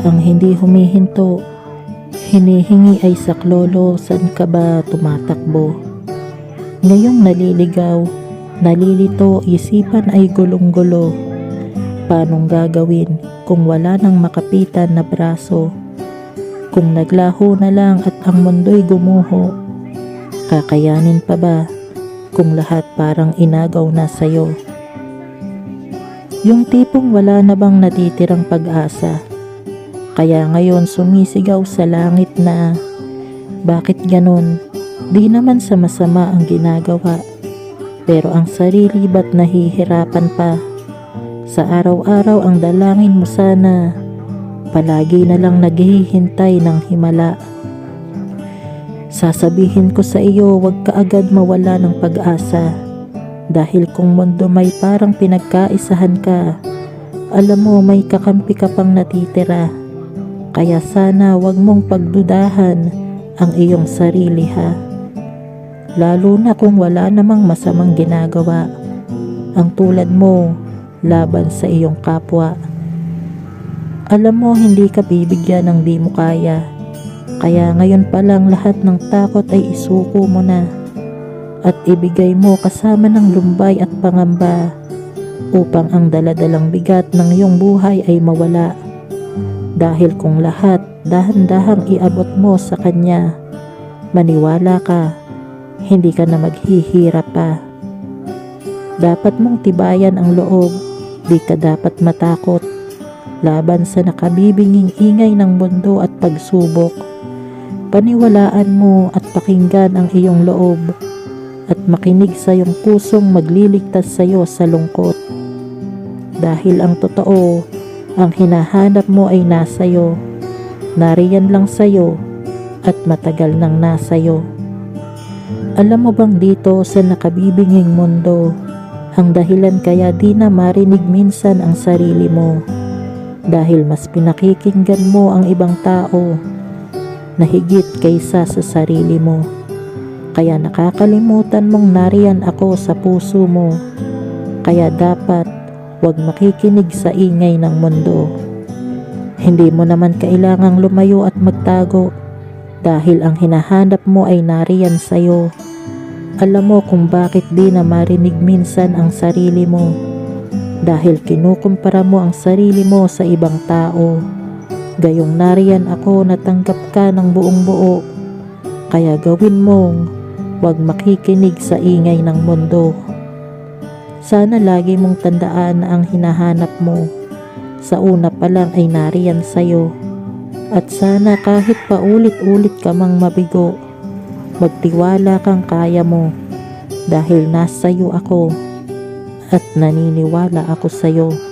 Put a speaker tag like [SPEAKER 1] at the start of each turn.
[SPEAKER 1] ang hindi humihinto. Hinihingi ay saklolo, saan ka ba tumatakbo? Ngayong naliligaw, nalilito, isipan ay gulong-gulo. Paanong gagawin kung wala nang makapitan na braso? Kung naglaho na lang at ang mundo'y gumuho, kakayanin pa ba kung lahat parang inagaw na sa'yo? Yung tipong wala na bang natitirang pag-asa. Kaya ngayon sumisigaw sa langit na, bakit ganon? Di naman sa masama ang ginagawa. Pero ang sarili ba't nahihirapan pa? Sa araw-araw ang dalangin mo sana, palagi na lang naghihintay ng himala. Sasabihin ko sa iyo, huwag ka agad mawala ng pag-asa. Dahil kung mundo may parang pinagkaisahan ka, alam mo may kakampi ka pang natitira. Kaya sana wag mong pagdudahan ang iyong sarili ha. Lalo na kung wala namang masamang ginagawa. Ang tulad mo, laban sa iyong kapwa. Alam mo hindi ka bibigyan ng di mo kaya. Kaya ngayon pa lang lahat ng takot ay isuko mo na at ibigay mo kasama ng lumbay at pangamba upang ang daladalang bigat ng iyong buhay ay mawala. Dahil kung lahat dahan-dahang iabot mo sa Kanya, maniwala ka, hindi ka na maghihirap pa. Dapat mong tibayan ang loob, di ka dapat matakot. Laban sa nakabibinging ingay ng mundo at pagsubok, paniwalaan mo at pakinggan ang iyong loob at makinig sa iyong pusong magliligtas sa iyo sa lungkot. Dahil ang totoo, ang hinahanap mo ay nasa iyo. Nariyan lang sa iyo at matagal nang nasa iyo. Alam mo bang dito sa nakabibinging mundo, ang dahilan kaya di na marinig minsan ang sarili mo dahil mas pinakikinggan mo ang ibang tao na higit kaysa sa sarili mo. Kaya nakakalimutan mong nariyan ako sa puso mo. Kaya dapat huwag makikinig sa ingay ng mundo. Hindi mo naman kailangang lumayo at magtago dahil ang hinahanap mo ay nariyan sa'yo. Alam mo kung bakit di na marinig minsan ang sarili mo dahil kinukumpara mo ang sarili mo sa ibang tao. Gayong nariyan ako natanggap ka ng buong buo. Kaya gawin mong huwag makikinig sa ingay ng mundo. Sana lagi mong tandaan na ang hinahanap mo sa una pa lang ay nariyan sa'yo. At sana kahit paulit-ulit ka mang mabigo, magtiwala kang kaya mo dahil nasa iyo ako at naniniwala ako sa iyo.